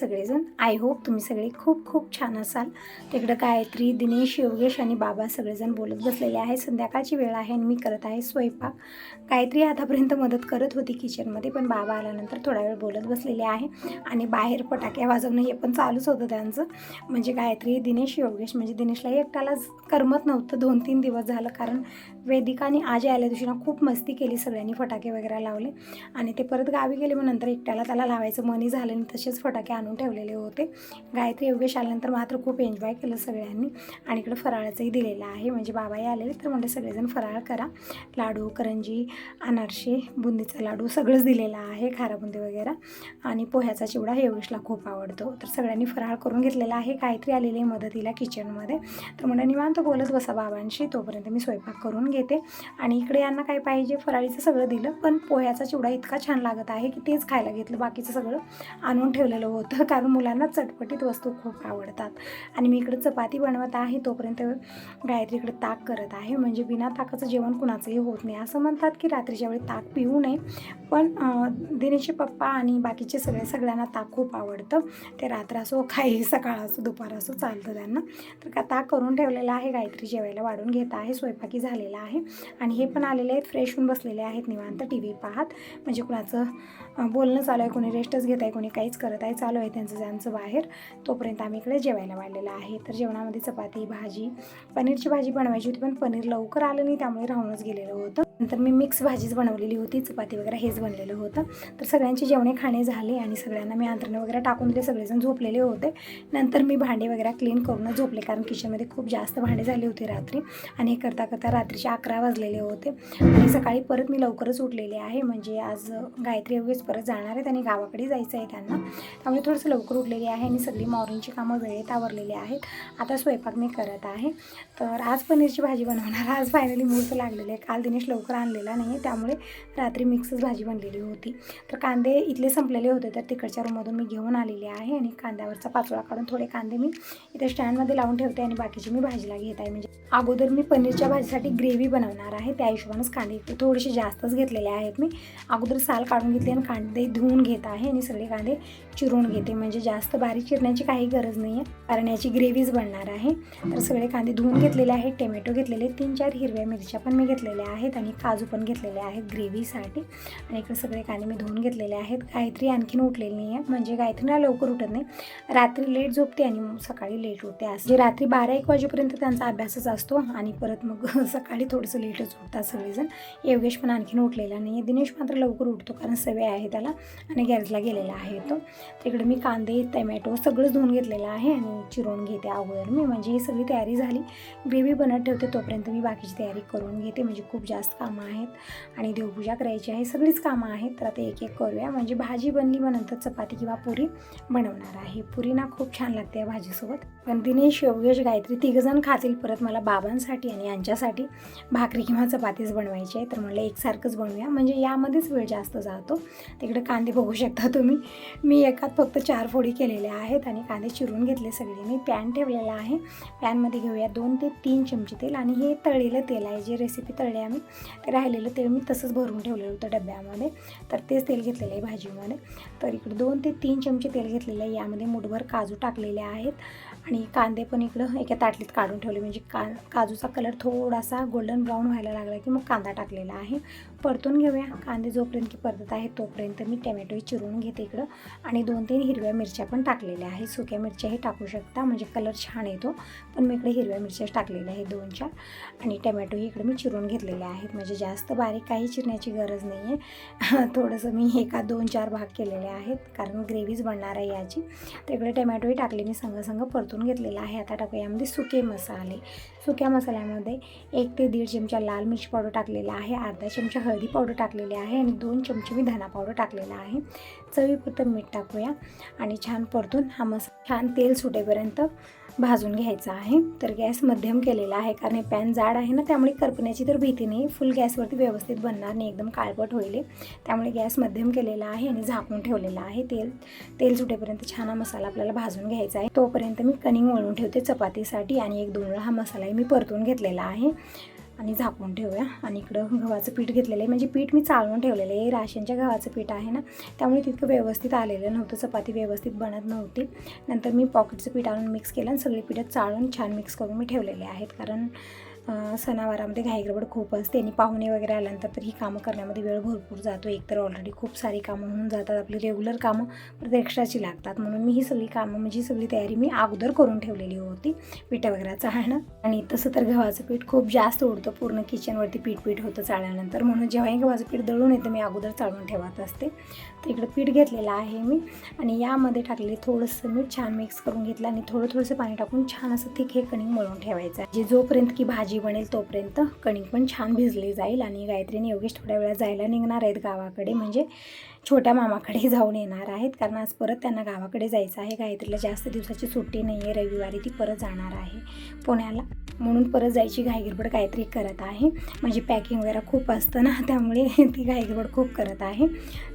सगळेजण. I hope तुम्ही सगळे खूप खूप छान असाल. तिकडं गायत्री दिनेश योगेश आणि बाबा सगळेजण बोलत बसलेले आहे संध्याकाळची वेळ आहे आणि मी करत आहे स्वयंपाक. गायत्री आतापर्यंत मदत करत होती किचनमध्ये पण बाबा आल्यानंतर थोडा वेळ बोलत बसलेले आहे आणि बाहेर फटाके वाजवणं हे पण चालूच होतं त्यांचं. म्हणजे गायत्री दिनेश योगेश म्हणजे दिनेशला एकट्यालाच करमत नव्हतं. दोन तीन दिवस झालं कारण वेदिका आणि आजी आल्या दिवशी ना खूप मस्ती केली सगळ्यांनी फटाके वगैरे लावले आणि ते परत गावी गेले मग नंतर एकट्याला त्याला लावायचं. मनी झालं आणि तसेच फटाके आणून ठेवलेले होते. गायत्री योगेश आल्यानंतर मात्र खूप एन्जॉय केलं सगळ्यांनी. आणि इकडं फराळाचंही दिलेलं आहे. म्हणजे बाबाही आलेले तर म्हणजे सगळेजण फराळ करा. लाडू करंजी अनारसे बुंदीचा लाडू सगळंच दिलेलं आहे. खाराबुंदी वगैरे. आणि पोह्याचा चिवडा हे योगेशला खूप आवडतो. तर सगळ्यांनी फराळ करून घेतलेला आहे. गायत्री आलेली आहे मदतीला किचनमध्ये तर म्हणजे निवांत बोलत बसा बाबांशी. तोपर्यंत मी स्वयंपाक करून घेते. आणि इकडे यांना काय पाहिजे फराळीचं सगळं दिलं. पण पोह्याचा चिवडा इतका छान लागत आहे की तेच खायला घेतलं. बाकीचं सगळं आणून ठेवलेलं होतं. कारण मुलांना चटपटीत वस्तू खूप आवडतात. आणि मी इकडे चपाती बनवत आहे तोपर्यंत गायत्री इकडे ताक करत आहे. म्हणजे बिना ताकाचं जेवण कुणाचंही होत नाही. असं म्हणतात की रात्रीच्या वेळी ताक पिऊ नये. पण दिनेशचे पप्पा आणि बाकीचे सगळे सगळ्यांना ताक खूप आवडतं. ते रात्र असो काही सकाळ असो दुपार असो चालतं त्यांना. तर का ताक करून ठेवलेलं आहे. गायत्री जेवायला वाढून घेत आहे. स्वयंपाकी झालेला आहे. आणि हे पण आलेले आहेत. फ्रेश होऊन बसलेले आहेत. निवांत टी व्ही पाहत. म्हणजे कुणाचं बोलणं चालू आहे. कोणी रेस्टच घेत आहे. कोणी काहीच करत आहे. चालू आहे. त्यांचं ज्यांचं बाहेर. तोपर्यंत आम्ही इकडे जेवायला वाढलेलं आहे. तर जेवणामध्ये चपाती भाजी पनीरची भाजी बनवायची होती पण पनीर लवकर आलं नाही त्यामुळे राहूनच गेलेलं होतं. नंतर मी मिक्स भाजीच बनवलेली होती चपाती वगैरे हेच बनलेलं होतं. तर सगळ्यांचे जेवणे खाणे झाले आणि सगळ्यांना मी अंतरणं वगैरे टाकून दिले सगळेजण झोपलेले होते. नंतर मी भांडे वगैरे क्लीन करून झोपले कारण किचनमध्ये खूप जास्त भांडे झाले होते रात्री आणि हे करता करता रात्रीचे अकरा वाजलेले होते. आणि सकाळी परत मी लवकरच उठलेले आहे म्हणजे आज गायत्री वगैरे परत जाणार आहेत आणि गावाकडे जायचं आहे त्यांना. त्यामुळे थोडंसं लवकर उठलेली आहे आणि सगळी मॉर्निंगची कामं वेळेत आवरलेली आहेत. आता स्वयंपाक मी करत आहे. तर आज पनीरची भाजी बनवणार. आज फायनली मूर्त लागलेली आहे काल दिनेश लवकर आणलेला नाही आहे. त्यामुळे रात्री मिक्सच भाजी बनलेली होती. तर कांदे इथले संपलेले होते. तर तिकडच्या रूममधून मी घेऊन आलेले आहे आणि कांद्यावरचा पाचोळा काढून थोडे कांदे मी इथे स्टँडमध्ये लावून ठेवते आणि बाकीची मी भाजीला घेत आहे. म्हणजे अगोदर मी पनीरच्या भाजीसाठी ग्रेव्ही बनवणार आहे. त्या हिशोबानेच कांदे इथे थोडेसे जास्तच घेतलेले आहेत मी. अगोदर साल काढून घेतले आणि कांदे धुवून घेत आहे आणि सगळे कांदे चिरून घेते. म्हणजे जास्त बारीक चिरण्याची काही गरज नाही आहे कारण याची ग्रेव्हीज बनणार आहे. तर सगळे कांदे धुवून घेतलेले आहेत. टोमॅटो घेतलेले तीन चार हिरव्या मिरच्या पण मी घेतलेल्या आहेत आणि काजू पण घेतलेले आहेत ग्रेव्हीसाठी. आणि इकडे सगळे कांदे मी धुवून घेतलेले आहेत. गायत्री आणखीन उठलेली नाही आहे म्हणजे गायत्रीला लवकर उठत नाही. रात्री लेट झोपते आणि मग सकाळी लेट उठते. असं जे रात्री बारा एक वाजेपर्यंत त्यांचा अभ्यासच असतो आणि परत मग सकाळी थोडंसं लेटच उठतात सगळेजण. योगेश पण आणखीन उठलेला नाही आहे दिनेश मात्र लवकर उठतो कारण सवय आहे त्याला आणि गॅरेजला गेलेला आहे तो. तिकडे मी कांदे टमॅटो सगळंच धुवून घेतलेलं आहे आणि चिरून घेते अगोदर मी. म्हणजे ही सगळी तयारी झाली. ग्रेव्ही बनत ठेवते तोपर्यंत मी बाकीची तयारी करून घेते. म्हणजे खूप जास्त कामं आहेत आणि देवपूजा करायची आहे. सगळीच कामं आहेत. तर आता एक एक करूया. म्हणजे भाजी बनली मग नंतर चपाती किंवा पुरी बनवणार आहे. पुरी ना खूप छान लागते या भाजीसोबत. पण दिनेश योगेश गायत्री तिघंजण खातील परत मला बाबांसाठी आणि यांच्यासाठी भाकरी किंवा चपातीच बनवायची आहे. तर म्हणलं एकसारखंच बनवूया. म्हणजे यामध्येच वेळ जास्त जातो. तिकडे कांदे बघू शकता तुम्ही. मी एक एकात फक्त चार फोडी केलेल्या आहेत आणि कांदे चिरून घेतले सगळे. मी पॅन ठेवलेला आहे. पॅनमध्ये घेऊया दोन ते तीन चमचे तेल आणि हे तळलेलं तेल आहे. जे रेसिपी तळली आम्ही ते राहिलेलं तेल मी तसंच भरून ठेवलेलं होतं डब्यामध्ये. तर तेच तेल घेतलेलं आहे भाजीमध्ये. तर इकडे दोन ते तीन चमचे तेल घेतलेलं आहे. यामध्ये मुठभर काजू टाकलेले आहेत आणि कांदे पण इकडं एका ताटलीत काढून ठेवले. म्हणजे का काजूचा कलर थोडासा गोल्डन ब्राऊन व्हायला लागला की मग कांदा टाकलेला आहे. परतून घेऊया. कांदे जोपर्यंत की परतत आहेत तोपर्यंत मी टमॅटोही चिरून घेते इकडं. आणि दोन तीन हिरव्या मिरच्या पण टाकलेल्या आहेत. सुक्या मिरच्याही टाकू शकता म्हणजे कलर छान येतो. पण मी इकडे हिरव्या मिरच्याच टाकलेल्या आहेत दोन चार. आणि टमॅटोही इकडे मी चिरून घेतलेले आहेत. म्हणजे जास्त बारीक काही चिरण्याची गरज नाही आहे थोडंसं मी एका दोन चार भाग केलेले आहेत कारण ग्रेव्हीज बनणार आहे याची. तर इकडे टमॅटोही टाकले मी संघ परतून घेतलेला आहे. आता टाकूया यामध्ये सुके मसाले. सुक्या मसाल्यामध्ये एक ते दीड चमचा लाल मिरची पावडर टाकलेला आहे. अर्धा चमचा हळदी पावडर टाकलेली आहे आणि दोन चमचे मी धना पावडर टाकलेला आहे. चवीपुरतं मीठ टाकूया आणि छान परतून हा मस छान तेल सुटेपर्यंत भाजून घ्यायचा आहे. तर गॅस मध्यम केलेला आहे कारण हे पॅन जाड आहे ना त्यामुळे करपण्याची तर भीती नाही. फुल गॅसवरती व्यवस्थित बनणार नाही एकदम काळपट होईल त्यामुळे गॅस मध्यम केलेला आहे आणि झाकून ठेवलेला आहे तेल. तेल सुटेपर्यंत छान हा मसाला आपल्याला भाजून घ्यायचा आहे. तोपर्यंत मी कनिंग वळून ठेवते चपातीसाठी आणि एक दोन वेळा हा मसालाही मी परतून घेतलेला आहे. आणि झाकून ठेवूया. आणि इकडं गव्हाचं पीठ घेतलेलं आहे. म्हणजे पीठ मी चाळून ठेवलेलं आहे. राशनच्या गव्हाचं पीठ आहे ना. त्यामुळे तितकं व्यवस्थित आलेलं नव्हतं. चपाती व्यवस्थित बनत नव्हती. नंतर मी पॉकेटचं पीठ आणून मिक्स केलं आणि सगळी पीठं चाळून छान मिक्स करून मी ठेवलेले आहेत. कारण सणावारामध्ये घाईगडबड खूप असते आणि पाहुणे वगैरे आल्यानंतर तर ही कामं करण्यामध्ये वेळ भरपूर जातो. एकतर ऑलरेडी खूप सारी कामं होऊन जातात आपली रेग्युलर कामं परत एक्स्ट्राची लागतात. म्हणून मी ही सगळी कामं म्हणजे सगळी तयारी मी अगोदर करून ठेवलेली होती. पिठं वगैरे चाळणं आणि तसं तर गव्हाचं पीठ खूप जास्त उडतं. पूर्ण किचनवरती पीठ पीठ होतं चाळल्यानंतर. म्हणून जेव्हाही गव्हाचं पीठ दळून येतं मी अगोदर चाळून ठेवत असते. तर इकडं पीठ घेतलेलं आहे मी आणि यामध्ये टाकलेले थोडंसं मीठ छान मिक्स करून घेतलं आणि थोडं थोडंसं पाणी टाकून छान असं थिक हे कणिक मळून ठेवायचं आहे. जे जोपर्यंत की भाजी बनेल तोपर्यंत कणिक पण छान भिजली जाईल आणि गायत्रीने योगेश थोड्या वेळा जायला निघणार आहेत गावाकडे. म्हणजे छोट्या मामाकडे जाऊन येणार आहेत. कारण आज परत त्यांना गावाकडे जायचं आहे. गायत्रीला जास्त दिवसाची सुट्टी नाही आहे रविवारी ती परत जाणार आहे. पुण्याला. म्हणून परत जायची घाईगिरबड काहीतरी करत आहे. म्हणजे पॅकिंग वगैरे खूप असतं ना त्यामुळे ती घाईगिरबड खूप करत आहे.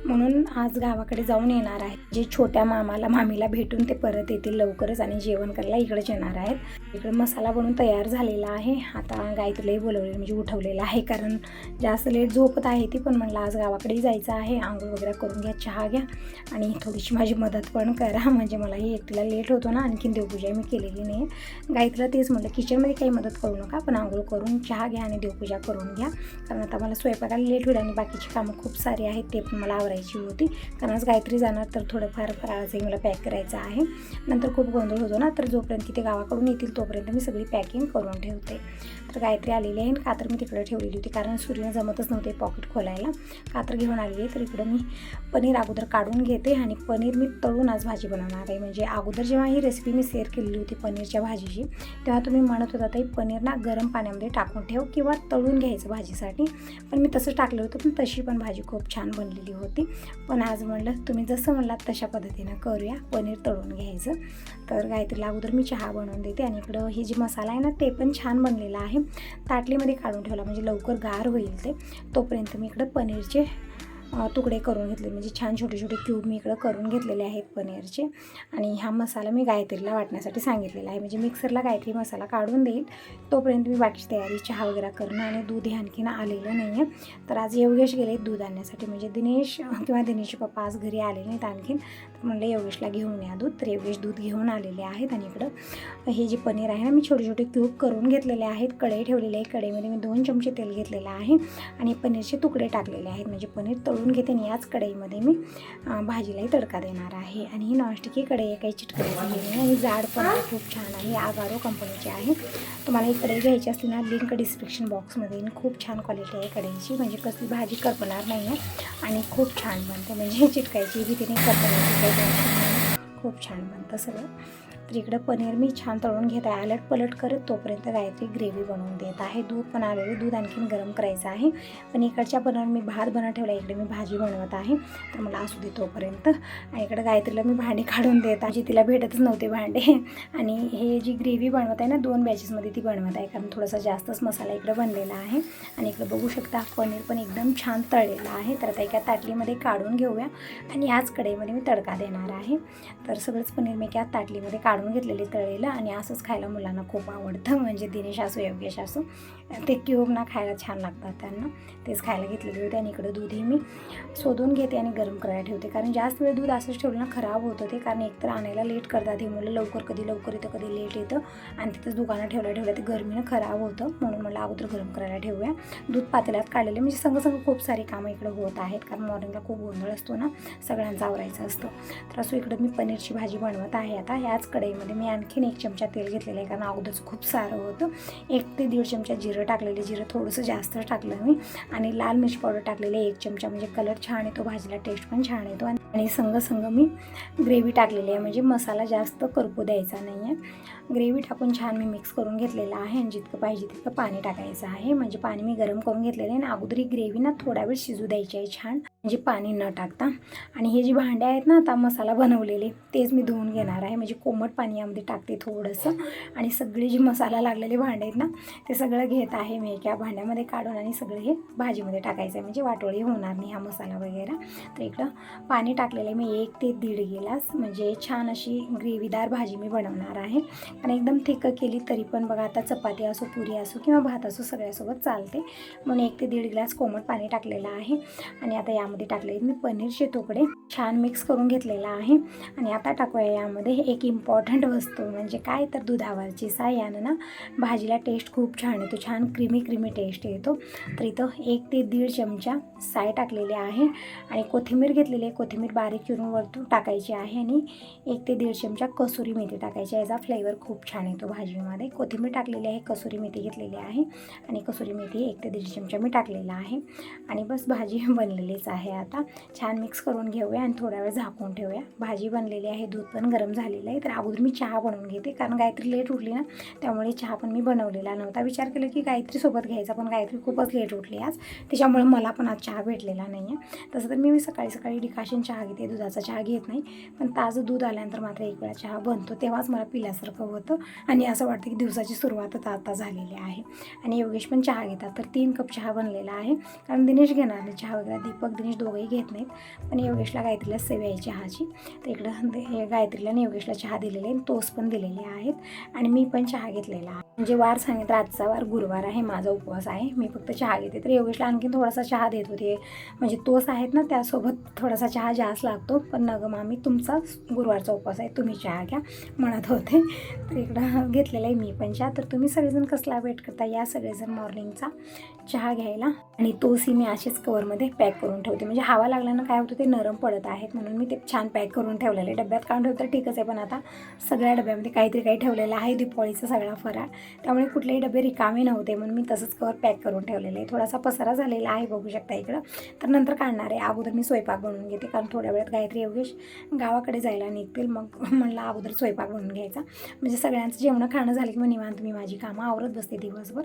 म्हणून आज गावाकडे जाऊन येणार आहे. जे छोट्या मामाला मामीला भेटून ते परत येतील लवकरच आणि जेवण करायला इकडेच येणार आहेत. इकडे मसाला बनून तयार झालेला आहे. आता गायत्रीलाही बोलवलेलं म्हणजे उठवलेलं आहे. कारण जास्त लेट झोपत आहे ती पण म्हणलं आज गावाकडे जायचं आहे. आंघोळ वगैरे करून घ्या चहा घ्या आणि थोडीशी माझी मदत पण करा. म्हणजे मलाही एकटीला लेट होतो ना आणखीन देवपूजा मी केलेली नाही गायत्रीला तेच म्हटलं किचनमध्ये काही मदत करू नका पण आंघोळ करून चहा घ्या आणि देवपूजा करून घ्या. कारण आता मला स्वयंपाकाला लेट होईल आणि बाकीची कामं खूप सारी आहेत ते पण मला आवरायची होती. कारण आज गायत्री जाणार तर थोडंफार आजही मला पॅक करायचं आहे. नंतर खूप गोंधळ होतो ना तर जोपर्यंत तिथे गावाकडून येतील तोपर्यंत मी सगळी पॅकिंग करून ठेवते. तर गायत्री आलेली आहे आणि कात्र मी तिकडे ठेवलेली होती. कारण सूर्य जमतच नव्हते पॉकेट खोलायला. कातर घेऊन आली आहे. तर इकडं मी पनीर अगोदर काढून घेते आणि पनीर मी तळून आज भाजी बनवणार आहे. म्हणजे अगोदर जेव्हा ही रेसिपी मी शेअर केलेली होती पनीरच्या भाजीची तेव्हा तुम्ही म्हणत होता ताई पनीर ना गरम पाण्यामध्ये टाकून ठेव किंवा तळून घ्यायचं भाजीसाठी. पण मी तसं टाकलं होतं पण तशी पण भाजी खूप छान बनलेली होती. पण आज म्हणलं तुम्ही जसं म्हणलात तशा पद्धतीनं करूया पनीर तळून घ्यायचं. तर गायत्रीला अगोदर मी चहा बनवून देते आणि इकडं हे जे मसाला आहे ना ते पण छान बनलेलं आहे. ताटलीमध्ये काढून ठेवला. म्हणजे लवकर गार होईल ते. तोपर्यंत मी इकडं पनीरचे तुकडे करून घेतले. म्हणजे छान छोटे छोटे क्यूब मी इकडं करून घेतलेले आहेत पनीरचे. आणि हा मसाला मी गायत्रीला वाटण्यासाठी सांगितलेला आहे. म्हणजे मिक्सरला गायत्री मसाला काढून देईल. तोपर्यंत मी बाकीची तयारी चहा वगैरे करणं आणि दूध हे आणखीन आलेलं नाही आहे तर आज योगेश गेले दूध आणण्यासाठी. म्हणजे दिनेश किंवा दिनेशचे पप्पा आज घरी आले नाहीत आणखीन. म्हणलं योगेशला घेऊन या दूध. तर योगेश दूध घेऊन आलेले आहेत आणि इकडं हे जे पनीर आहे ना मी छोटे छोटे क्यूब करून घेतलेले आहेत. कढई ठेवलेले आहे. कढईमध्ये मी दोन चमचे तेल घेतलेलं आहे आणि पनीरचे तुकडे टाकलेले आहेत. म्हणजे पनीर तळून घेते आणि याच कढईमध्ये मी भाजीलाही तडका देणार आहे. आणि ही नॉनस्टिकी कढई आहे काही चिटकडी नाही आणि जाड पण खूप छान आहे. आगारो कंपनीची आहे. तुम्हाला ही कढई घ्यायची असली ना लिंक डिस्क्रिप्शन बॉक्समध्ये खूप छान क्वालिटी आहे कढईची. म्हणजे कसली भाजी करपणार नाही आहे आणि खूप छान बनते. म्हणजे चिटकायची भीतीने करपण्याची काही नाही खूप छान बनतं सगळं. तर इकडं पनीर मी छान तळून घेत आहे. अलट पलट करत तोपर्यंत गायत्री ग्रेव्ही बनवून देत आहे. दूध पण आलेलं दूध आणखीन गरम करायचं आहे. पण इकडच्या बनवून मी भात बनवत ठेवला इकडे मी भाजी बनवत आहे. तर मला असू दे तोपर्यंत. आणि इकडं गायत्रीला मी भांडी काढून देत आहे. तिला भेटतच नव्हते भांडे. आणि हे जी ग्रेव्ही बनवत आहे ना दोन बॅचेसमध्ये ती बनवत आहे. कारण थोडासा जास्तच मसाला इकडं बनलेला आहे. आणि इकडं बघू शकता पनीर पण एकदम छान तळलेलं आहे. तर आता एका ताटलीमध्ये काढून घेऊया. आणि याच कढईमध्ये मी तडका देणार आहे. तर सगळंच पनीर मी एका ताटलीमध्ये काढून घेतलेले तळलेलं आणि असंच खायला मुलांना खूप आवडतं. म्हणजे दिनेश असो योगेश असो ते क्यूब ना खायला छान लागतात त्यांना. तेच खायला घेतलेले होते आणि इकडं दूधही मी शोधून घेते आणि गरम करायला ठेवते. कारण जास्त वेळ दूध असंच ठेवलं ना खराब होतं ते. कारण एकतर आणायला लेट करतात हे मुलं लवकर कधी लवकर येतं कधी लेट येतं. आणि तिथंच दुकानात ठेवल्या ठेवल्या ते गरमीनं खराब होतं. म्हणून मला अगोदर गरम करायला ठेवूया. दूध पातेल्यात काढलेले. म्हणजे संग संग खूप सारी कामं इकडं होत आहेत. कारण मॉर्निंगला खूप गोंधळ असतो ना. सगळ्यांचा आवरायचं असतं. तर असं इकडं मी पनीरची भाजी बनवत आहे आता. ह्याचकडे कढईमध्ये मी आणखीन एक चमचा तेल घेतलेलं आहे कारण अगोदरच खूप सारं होतं. एक ते दीड चमचा जिरं टाकलेलं जिरं थोडंसं जास्त टाकलं मी. आणि लाल मिरची पावडर टाकलेली आहे एक चमचा. म्हणजे कलर छान येतो भाजीला टेस्ट पण छान येतो. आणि आणि संग संग मी ग्रेव्ही टाकलेली आहे. म्हणजे मसाला जास्त करपू द्यायचा नाही आहे. ग्रेव्ही टाकून छान मी मिक्स करून घेतलेलं आहे. आणि जितकं पाहिजे तितकं पाणी टाकायचं आहे. म्हणजे पाणी मी गरम करून घेतलेलं आहे. आणि अगोदर ही ग्रेव्ही ना थोडा वेळ शिजू द्यायची आहे छान. म्हणजे पाणी न टाकता. आणि हे जे भांडे आहेत ना आता मसाला बनवलेले तेच मी धुवून घेणार आहे. म्हणजे कोमट पाणी यामध्ये टाकते थोडंसं. आणि सगळी जी मसाला लागलेले भांडे आहेत ना ते सगळं घेत आहे मी एका भांड्यामध्ये काढून आणि सगळं हे भाजीमध्ये टाकायचं आहे. म्हणजे वाटोळी होणार नाही हा मसाला वगैरे. तर इकडं पाणी टाकलेलं आहे मी एक ते दीड गिलास. म्हणजे छान अशी ग्रेव्हीदार भाजी मी बनवणार आहे. आणि एकदम थिक केली तरी पण बघा आता चपाती असो पुरी असो किंवा भात असो सगळ्यासोबत चालते. म्हणून एक ते दीड ग्लास कोमट पाणी टाकलेलं आहे. आणि आता यामध्ये टाकले मी पनीरचे तुकडे छान मिक्स करून घेतलेला आहे. आणि आता टाकूया यामध्ये एक इम्पॉर्टंट वस्तू म्हणजे काय तर दुधावरची. साय ना भाजीला टेस्ट खूप छान येतो. छान क्रीमी क्रीमी टेस्ट येतो. तर इथं एक ते दीड चमचा साय टाकलेली आहे आणि कोथिंबीर घेतलेली आहे. कोथिंबीर बारीक चिरून वरतून टाकायची आहे आणि एक ते दीड चमचा कसुरी मेथी टाकायची याचा फ्लेवर खूप छान येतो भाजीमध्ये. कोथिंबीर टाकलेली आहे कसुरी मेथी घेतलेली आहे आणि कसुरी मेथी एक ते दीड चमचा मी टाकलेला आहे. आणि बस भाजी बनलेलीच आहे आता. छान मिक्स करून घेऊया आणि थोडा वेळ झाकून ठेवूया. भाजी बनलेली आहे दूध पण गरम झालेलं आहे. तर अगोदर मी चहा बनवून घेते कारण गायत्री लेट उठली ना त्यामुळे चहा पण मी बनवलेला नव्हता. विचार केला की गायत्रीसोबत घ्यायचा पण गायत्री खूपच लेट उठली आज. त्याच्यामुळे मला पण आज चहा भेटलेला नाही आहे तसं तर मी सकाळी सकाळी डिकाशन चहा घेते दुधाचा चहा घेत नाही. पण ताजं दूध आल्यानंतर मात्र एक वेळा चहा बनतो तेव्हाच मला पिल्यासारखं होतं. आणि असं वाटतं की दिवसाची सुरुवातच आता झालेली आहे. आणि योगेश पण चहा घेतात तर तीन कप चहा बनलेला आहे. कारण दिनेश घेणार नाही चहा वगैरे दीपक दिनेश दोघंही घेत नाहीत. पण योगेशला गायत्रीला सेव आहे चहाची. तर इकडं गायत्रीला आणि योगेशला चहा दिलेला आहे तोस पण दिलेले आहेत. आणि मी पण चहा घेतलेला आहे. म्हणजे वार सांगितलं आजचा वार गुरुवार आहे माझा उपवास आहे. मी फक्त चहा घेते. तर योगेशला आणखी थोडासा चहा देत होते. म्हणजे तोस आहेत ना त्यासोबत थोडासा चहा जास्त लागतो. पण नग मामी तुमचा गुरुवारचा उपवास आहे. तुम्ही चहा घ्या म्हणत होते. तर इकडं घेतलेला आहे मी पण चहा. तर तुम्ही सगळेजण कसला वेट करता? या सगळेजण मॉर्निंगचा चहा घ्यायला. आणि तोसही मी असेच कवरमध्ये पॅक करून ठेवते. म्हणजे हवा लागल्यानं काय होतं ते नरम पडत आहेत म्हणून मी ते छान पॅक करून ठेवलेलं आहे. डब्यात काढून ठेवतं ठीकच आहे. पण आता सगळ्या डब्यामध्ये काहीतरी काही ठेवलेलं आहे दिपावळीचा सगळा फराळ. त्यामुळे कुठलेही डबे रिकामे नव्हते म्हणून मी तसंच कवर पॅक करून ठेवलेलं आहे. थोडासा पसारा झालेला आहे बघू शकता इकडं. तर नंतर काढणार आहे. अगोदर मी स्वयंपाक बनवून घेते कारण थोड्या वेळात गायत्री योगेश गावाकडे जायला निघतील. मग म्हणलं अगोदर स्वयंपाक बनवून घ्यायचा. म्हणजे सगळ्यांचं जेवणं खाणं झालं की मग निवांत मी माझी कामं आवरत बसते दिवसभर.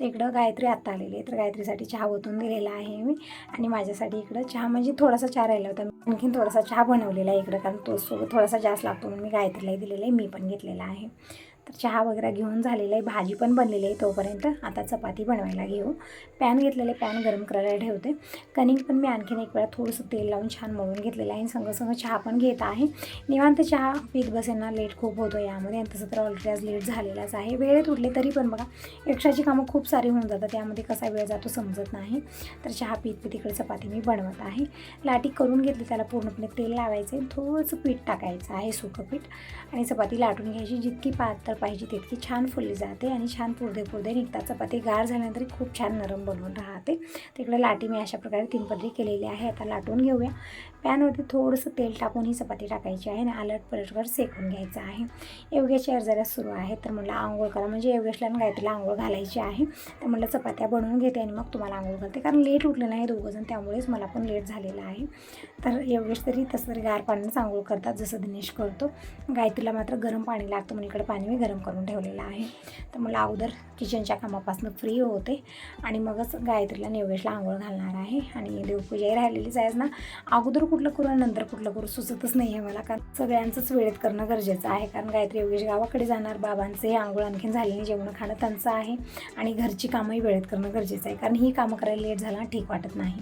तर इकडं गायत्री आत्ता आलेली आहे तर गायत्रीसाठी चहा ओतून दिलेला आहे मी. आणि माझ्यासाठी इकडं चहा म्हणजे थोडासा चहा राहिला होता. आणखीन थोडासा चहा बनवलेला आहे इकडं कारण तो सोबत थोडासा जास्त लागतो म्हणून मी गायत्रीलाही दिलेला आहे मी पण घेतलेला आहे. तर चहा वगैरे घेऊन झालेला आहे भाजी पण बनलेली आहे तोपर्यंत. आता चपाती बनवायला घेऊ. पॅन घेतलेले पॅन गरम करायला ठेवते. कणिक पण मी आणखीन एक वेळा थोडंसं तेल लावून छान मळून घेतलेलं आहे. आणि संग संग चहा पण घेत आहे. निवांत चहा पीत बसेना लेट खूप होतो यामध्ये. आणि तसं तर ऑलरेडी आज लेट झालेलाच आहे. वेळेत उठले तरी पण बघा एक्स्ट्राची कामं खूप सारी होऊन जातात. त्यामध्ये कसा वेळ जातो समजत नाही. तर चहा पीत पीत इकडे चपाती मी बनवत आहे. लाटी करून घेतली त्याला पूर्णपणे तेल लावायचे थोडंसं पीठ टाकायचं आहे सुकं पीठ. आणि चपाती लाटून घ्यायची. जितकी पातळ पाहिजे तितकी छान फुलली जाते आणि छान पुरदे पुरदे निघतात. चपाती गार झाल्यानंतर खूप छान नरम बनवून राहते. तिकडे लाटी मी अशा प्रकारे तीन पदरी केलेली आहे. आता लाटून घेऊया. पॅनवरती थोडंसं तेल टाकून ही चपाती टाकायची आहे आणि आलट पलटवर सेकून घ्यायचं आहे. योगेशच्या जरा सुरू आहे तर म्हटलं आंघोळ करा. म्हणजे योगेशला आणि गायत्रीला आंघोळ घालायची आहे. तर म्हटलं चपात्या बनवून घेते आणि मग तुम्हाला आंघोळ घालते. कारण लेट उठलं नाही दोघंजण त्यामुळेच मला पण लेट झालेलं आहे. तर योगेश तरी तसं तरी गार पाण्यानं आंघोळ करतात जसं दिनेश करतो. गायत्रीला मात्र गरम पाणी लागतं म्हणून इकडे पाणी मी गरम करून ठेवलेलं आहे. तर मला अगोदर किचनच्या कामापासून फ्री होते. आणि मगच गायत्रीला आणि आंघोळ घालणार आहे. आणि देवपूजाही राहिलेलीच आहे ना. अगोदर कुठलं करू आणि नंतर कुठलं करू सुचतच नाही आहे मला. कारण सगळ्यांचंच वेळेत करणं गरजेचं आहे. कारण गायत्री योगेश गावाकडे जाणार बाबांचे आंघोळ आणखीन झालेली जेवण खाणं त्यांचं आहे. आणि घरची कामंही वेळेत करणं गरजेचं आहे. कारण ही कामं करायला लेट झाला ठीक वाटत नाही.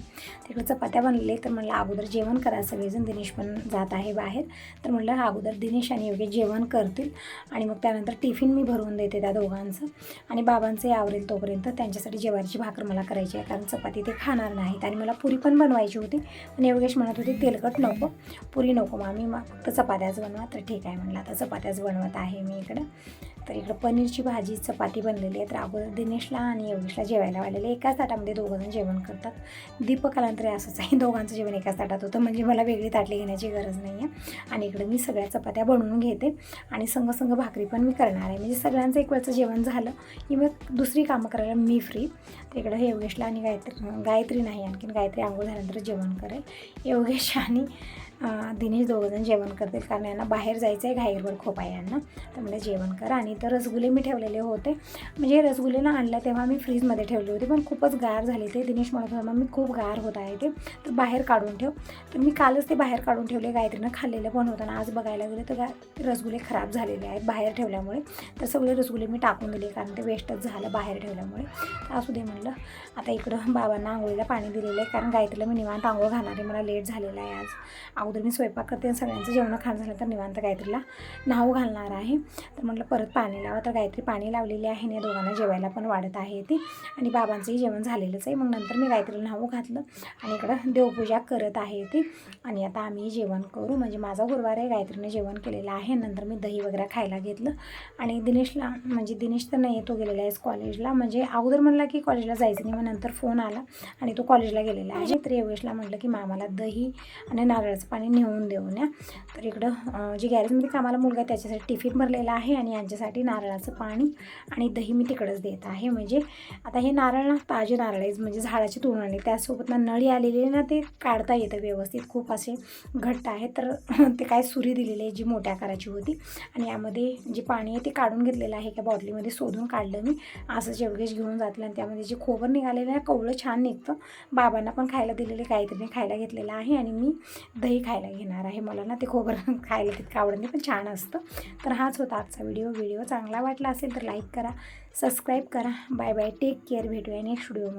तिकडे चपात्या बनले तर म्हणलं अगोदर जेवण करा सगळेजण. दिनेश पण जात आहे बाहेर. तर म्हणलं अगोदर दिनेश आणि योगेश जेवण करतील. आणि मग त्यानंतर टिफिन मी भरवून देते त्या दोघांचं. आणि बाबांचं आवरेल तोपर्यंत त्यांच्यासाठी जेवारीची भाकर मला करायची आहे. कारण चपाती ते खाणार नाहीत. आणि मला पुरी पण बनवायची होती. पण योगेश म्हणत होते तेलकट नको पुरी नको मामी मग फक्त चपात्याच बनवा तर ठीक आहे म्हणलं. आता चपात्याच बनवत आहे मी इकडं. तर इकडं पनीरची भाजी चपाती बनलेली आहे. तर अगोदर दिनेशला आणि योगेशला जेवायला वाढलेले एकाच ताटामध्ये दोघंजण जेवण करतात. दीपकाला तरी असंच आहे. दोघांचं जेवण एकाच ताटात होतं. म्हणजे मला वेगळी ताटली घेण्याची गरज नाही आहे आणि इकडं मी सगळ्या चपात्या बनवून घेते. आणि संग संग भाकरी पण मी करणार आहे. म्हणजे सगळ्यांचं एक वेळचं जेवण झालं की मग दुसरी कामं करायला मी फ्री तर इकडं योगेशला आणि गायत्री गायत्री नाही आणखीन गायत्री आंघोळ झाल्यानंतर जेवण करेल. योगेश आणि अं, दिनेश दोघंजण जेवण करतील कारण यांना बाहेर जायचं आहे घाईरवर खूप आहे यांना. तर म्हणजे जेवण कर. आणि तर रसगुल्ले मी ठेवलेले होते. म्हणजे हे रसगुल्ले ना आणलं तेव्हा मी फ्रीजमध्ये ठेवले होते पण खूपच गार झाले ते. दिनेश म्हणत होता मी खूप गार होत आहे ते. तर बाहेर काढून ठेव. तर मी कालच ते बाहेर काढून ठेवले. गायत्रीनं खाल्लेलं पण होतं ना आज बघायला गेलं तर गा रसगुल्ले खराब झालेले आहेत बाहेर ठेवल्यामुळे. तर सगळे रसगुल्ले मी टाकून दिले कारण ते वेस्टच झालं बाहेर ठेवल्यामुळे. असू दे म्हणलं. आता इकडं बाबांना आंघोळीला पाणी दिलेलं आहे कारण गायत्रीला मी निवांत आंघोळ घालणार आहे. मला लेट झालेला आहे आज. अगोदर मी स्वयंपाक करते आणि सगळ्यांचं जेवण खाणं झालं तर निवांत गायत्रीला नाव घालणार आहे. तर म्हटलं परत पाणी लावा. तर गायत्री पाणी लावलेली आहे आणि या दोघांना जेवायला पण वाढत आहे ती. आणि बाबांचंही जेवण झालेलंच आहे. मग नंतर मी गायत्रीला नाव घातलं आणि इकडं देवपूजा करत आहे ती. आणि आता आम्ही जेवण करू. म्हणजे माझा गुरुवार आहे. गायत्रीने जेवण केलेलं आहे. नंतर मी दही वगैरे खायला घेतलं. आणि दिनेशला म्हणजे दिनेश तर नाही तो गेलेला आहे कॉलेजला. म्हणजे अगोदर म्हणला की कॉलेजला जायचं नाही मग नंतर फोन आला आणि तो कॉलेजला गेलेला आहे. तर योगेशला म्हटलं की मामाला दही आणि नारळाचं पाणी नेऊन देऊन या तर इकडं जे गॅरेजमध्ये कामाला मुलगा आहे त्याच्यासाठी टिफिन भरलेला आहे आणि यांच्यासाठी नारळाचं पाणी आणि दही मी तिकडंच देत आहे. म्हणजे आता हे नारळ ना ताजे नारळ आहे म्हणजे झाडाची तोडून आली त्यासोबत ना नळी आलेली आहे ना ते काढता येतं व्यवस्थित. खूप असे घट्ट आहे तर ते काय सुरी दिलेली आहे जी मोठ्या आकाराची होती. आणि यामध्ये जे पाणी आहे ते काढून घेतलेलं आहे एका बॉटलीमध्ये शोधून काढलं मी. असं जेवगेश घेऊन जातलं आणि त्यामध्ये जे खोबर निघालेलं आहे कवळं छान निघतं. बाबांना पण खायला दिलेले काहीतरी खायला घेतलेलं आहे. आणि मी दही खायला घेणार आहे. मला ना ते खोबर खायला तितकं आवडत नाही पण छान असतं. तर हाच होता आजचा व्हिडिओ. व्हिडिओ चांगला वाटला असेल तर लाईक करा सबस्क्राईब करा. Bye bye. Take care. भेटूया नेक्स्ट व्हिडिओमध्ये.